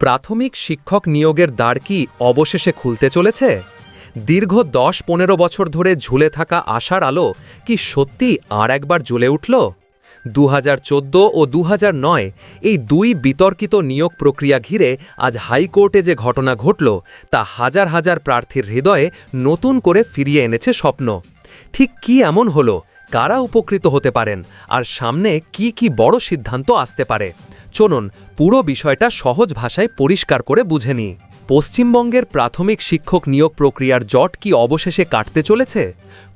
প্রাথমিক শিক্ষক নিয়োগের দ্বার কি অবশেষে খুলতে চলেছে? দীর্ঘ দশ পনেরো বছর ধরে ঝুলে থাকা আশার আলো কি সত্যি আর একবার জ্বলে উঠল? দু হাজার চোদ্দ ও দু হাজার নয় এই দুই বিতর্কিত নিয়োগ প্রক্রিয়া ঘিরে আজ হাইকোর্টে যে ঘটনা ঘটল, তা হাজার হাজার প্রার্থীর হৃদয়ে নতুন করে ফিরিয়ে এনেছে স্বপ্ন। ঠিক কি এমন হলো? কারা উপকৃত হতে পারেন? আর সামনে কি কি বড় সিদ্ধান্ত আসতে পারে? চলুন পুরো বিষয়টা সহজ ভাষায় পরিষ্কার করে বুঝে নিই। পশ্চিমবঙ্গের প্রাথমিক শিক্ষক নিয়োগ প্রক্রিয়ার জট কি অবশেষে কাটতে চলেছে?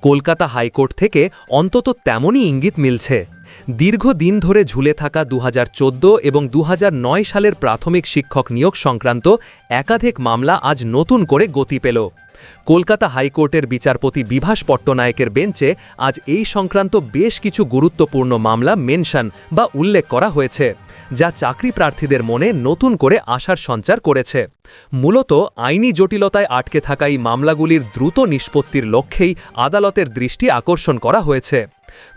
কলকাতা হাইকোর্ট থেকে অন্তত তেমনই ইঙ্গিত মিলছে। দীর্ঘদিন ধরে ঝুলে থাকা দু হাজার চোদ্দ এবং দু হাজার নয় সালের প্রাথমিক শিক্ষক নিয়োগ সংক্রান্ত একাধিক মামলা আজ নতুন করে গতি পেল। কলকাতা হাইকোর্টের বিচারপতি বিভাস পট্টনায়কের বেঞ্চে আজ এই সংক্রান্ত বেশ কিছু গুরুত্বপূর্ণ মামলা মেনশন বা উল্লেখ করা হয়েছে। যা চাকরি প্রার্থীদের মনে নতুন করে আশার সঞ্চার করেছে। মূলত আইনি জটিলতায় আটকে থাকা এই মামলাগুলির দ্রুত নিষ্পত্তির লক্ষ্যেই আদালতের দৃষ্টি আকর্ষণ করা হয়েছে।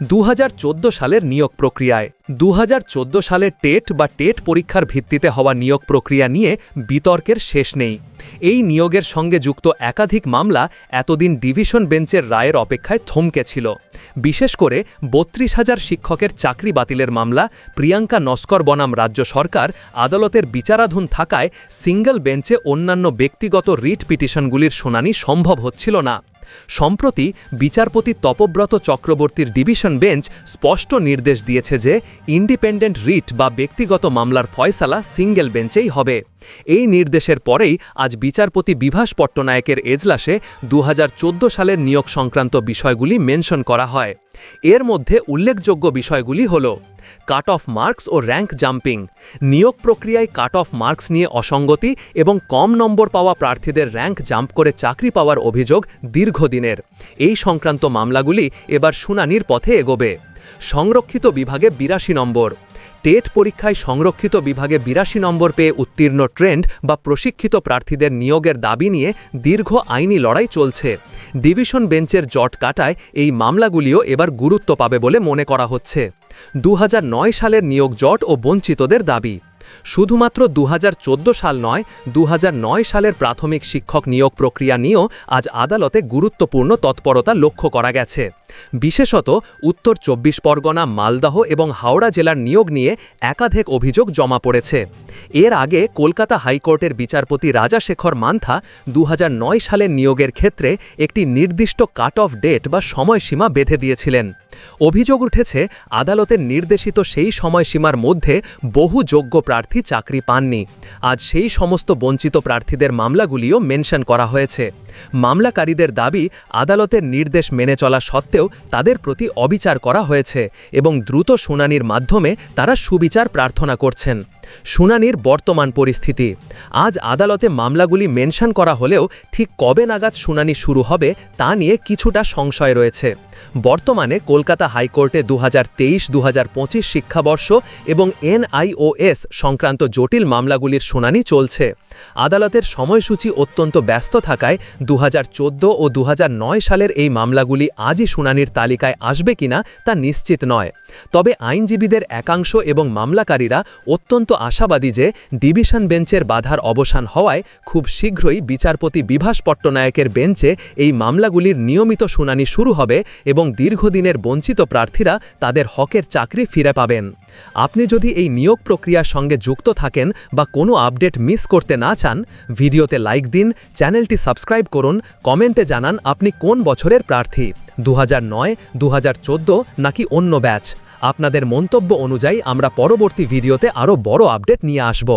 দু হাজার চোদ্দ সালের নিয়োগ প্রক্রিয়ায়। দু হাজার চোদ্দ সালে টেট বা টেট পরীক্ষার ভিত্তিতে হওয়া নিয়োগ প্রক্রিয়া নিয়ে বিতর্কের শেষ নেই। এই নিয়োগের সঙ্গে যুক্ত একাধিক মামলা এতদিন ডিভিশন বেঞ্চের রায়ের অপেক্ষায় থমকে ছিল। বিশেষ করে বত্রিশ হাজার শিক্ষকের চাকরি বাতিলের মামলা, প্রিয়াঙ্কা নস্কর বনাম রাজ্য সরকার আদালতের বিচারাধীন থাকায় সিঙ্গল বেঞ্চে অন্যান্য ব্যক্তিগত রিট পিটিশনগুলির শুনানি সম্ভব হচ্ছিল না। সম্প্রতি বিচারপতি তপব্রত চক্রবর্তীর ডিভিশন বেঞ্চ স্পষ্ট নির্দেশ দিয়েছে যে ইন্ডিপেন্ডেন্ট রিট বা ব্যক্তিগত মামলার ফয়সালা সিঙ্গেল বেঞ্চেই হবে। এই নির্দেশের পরেই আজ বিচারপতি বিভাস পট্টনায়কের এজলাসে দু হাজার চোদ্দ সালের নিয়োগ সংক্রান্ত বিষয়গুলি মেনশন করা হয়। এর মধ্যে উল্লেখযোগ্য বিষয়গুলি হল কাট অফ মার্কস ও র্যাঙ্ক জাম্পিং নিয়োগ প্রক্রিয়ায় কাট অফ মার্কস নিয়ে অসঙ্গতি এবং কম নম্বর পাওয়া প্রার্থীদের র্যাঙ্ক জাম্প করে চাকরি পাওয়ার অভিযোগ দীর্ঘদিনের। এই সংক্রান্ত মামলাগুলি এবার শুনানির পথে এগোবে। সংরক্ষিত বিভাগে বিরাশি নম্বর। টেট পরীক্ষায় সংরক্ষিত বিভাগে বিরাশি নম্বর পেয়ে উত্তীর্ণ ট্রেন্ড বা প্রশিক্ষিত প্রার্থীদের নিয়োগের দাবি নিয়ে দীর্ঘ আইনি লড়াই চলছে। ডিভিশন বেঞ্চের জট কাটায় এই মামলাগুলিও এবার গুরুত্ব পাবে বলে মনে করা হচ্ছে। দু হাজার নয় সালের নিয়োগ জট ও বঞ্চিতদের দাবি। শুধুমাত্র দু হাজার চোদ্দ সাল নয় দু সালের প্রাথমিক শিক্ষক নিয়োগ প্রক্রিয়া নিয়েও আজ আদালতে গুরুত্বপূর্ণ তৎপরতা লক্ষ্য করা গেছে। বিশেষত উত্তর চব্বিশ পরগনা, মালদহ এবং হাওড়া জেলার নিয়োগ নিয়ে একাধিক অভিযোগ জমা পড়েছে। এর আগে কলকাতা হাইকোর্টের বিচারপতি রাজাশেখর মান্থা দু হাজার নয় সালের নিয়োগের ক্ষেত্রে একটি নির্দিষ্ট কাট অফ ডেট বা সময়সীমা বেঁধে দিয়েছিলেন। অভিযোগ উঠেছে, আদালতের নির্দেশিত সেই সময়সীমার মধ্যে বহু যোগ্য প্রার্থী চাকরি পাননি। আজ সেই সমস্ত বঞ্চিত প্রার্থীদের মামলাগুলিও মেনশন করা হয়েছে। মামলাকারীদের দাবি, আদালতের নির্দেশ মেনে চলা সত্ত্বেও তাদের প্রতি অবিচার করা হয়েছে এবং দ্রুত শুনানির মাধ্যমে তারা সুবিচার প্রার্থনা করছেন। শুনানির বর্তমান পরিস্থিতি। আজ আদালতে মামলাগুলি মেনশন করা হলেও ঠিক কবে নাগাদ শুনানি শুরু হবে তা নিয়ে কিছুটা সংশয় রয়েছে। বর্তমানে কলকাতা হাইকোর্টে দু হাজার তেইশ দু শিক্ষাবর্ষ এবং এনআইওএস সংক্রান্ত জটিল মামলাগুলির শুনানি চলছে। আদালতের সময়সূচি অত্যন্ত ব্যস্ত থাকায় দু হাজার চোদ্দ ও দু হাজার নয় সালের এই মামলাগুলি আজই শুনানির তালিকায় আসবে কিনা তা নিশ্চিত নয়। তবে আইনজীবীদের একাংশ এবং মামলাকারীরা অত্যন্ত আশাবাদী যে ডিভিশন বেঞ্চের বাধার অবসান হওয়ায় খুব শীঘ্রই বিচারপতি বিভাস পট্টনায়কের বেঞ্চে এই মামলাগুলির নিয়মিত শুনানি শুরু হবে এবং দীর্ঘদিনের বঞ্চিত প্রার্থীরা তাদের হকের চাকরি ফিরে পাবেন। আপনি যদি এই নিয়োগ প্রক্রিয়ার সঙ্গে যুক্ত থাকেন বা কোনো আপডেট মিস করতে না চান, ভিডিওতে লাইক দিন, চ্যানেলটি সাবস্ক্রাইব করুন, কমেন্টে জানান আপনি কোন বছরের প্রার্থী দু নয় দু নাকি অন্য ব্যাচ। আপনাদের মন্তব্য অনুযায়ী আমরা পরবর্তী ভিডিওতে আরও বড় আপডেট নিয়ে আসব।